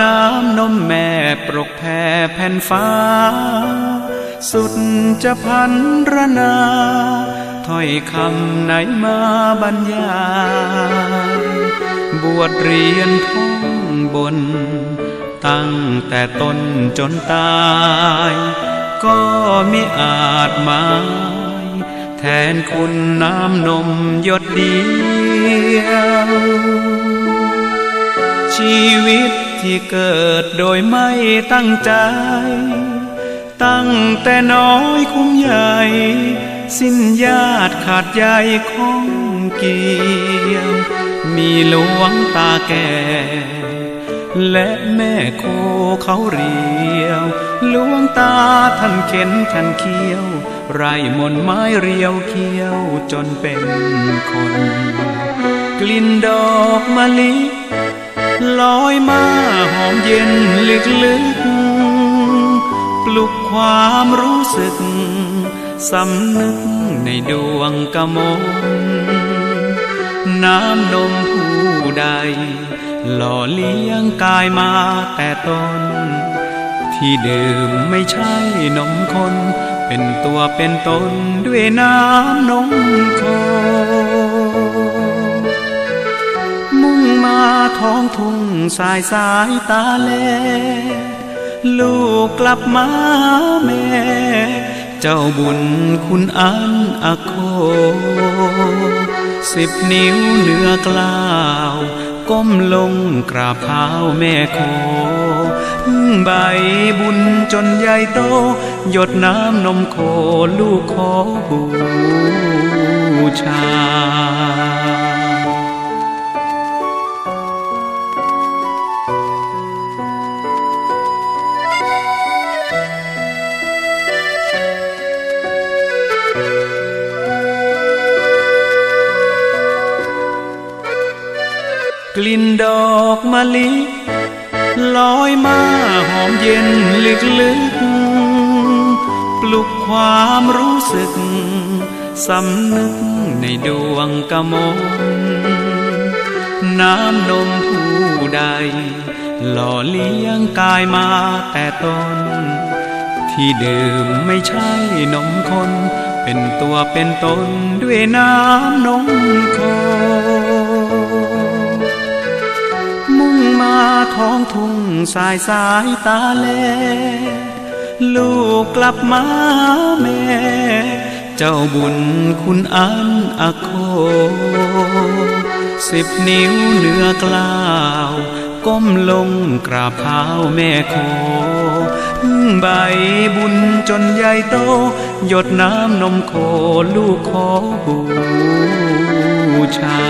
น้ำนมแม่ปรกแผ่แผ่นฟ้า สุดจะพันรนาถ้อยคำไหนมาบรรยายบวชเรียนท่องบน ตั้งแต่ต้นจนตาย ก็ไมิอาจหมายแทนคุณน้ำนมยดเดียวชีวิต ที่เกิดโดยไม่ตั้งใจ ตั้งแต่น้อยคุ้มใหญ่ สิ้นญาติขาดใยของเกี่ยว มีหลวงตาแก่ และแม่โคเขาเรียวหลวงตาท่านเข็นท่านเคี้ยว ไรมนไม้เรียวเคี้ยวจนเป็นคน กลิ่นดอกมะลิลอยมา อมเย็นลึกลึกๆปลุกความรู้สึก สำนึกในดวงกมลน้ำนมผู้ใด หล่อเลี้ยงกายมาแต่ต้น ที่ดื่มไม่ใช่นมคน เป็นตัวเป็นตนด้วยน้ำนมคมุ่ ท้องทุ่งสายสายตาแลลูกกลับมาแม่ เจ้าบุญคุณอันอโค สิบนิ้วเหนือกล้าวก้มลงกราบเท้าแม่โคพึ่งใบบุญจนใหญ่โต หยดน้ำนมโคลูกขอบูชา กลิ่นดอกมะลิลอยมาหอมเย็นลึกลึกๆปลุกความรู้สึก สำนึกในดวงกมลน้ำนมผู้ใด หล่อเลี้ยงกายมาแต่ตน ที่ดื่มไม่ใช่นมคน เป็นตัวเป็นตนด้วยน้ำนมคมุ่ ท้องทุ่งสายสายตาแลลูกกลับมาแม่ เจ้าบุญคุณอันอโค สิบนิ้วเหนือกล้าว ก้มลงกราบเท้าแม่โคพึ่งใบบุญจนใหญ่โต หยดน้ำนมโคลูกขอบูชา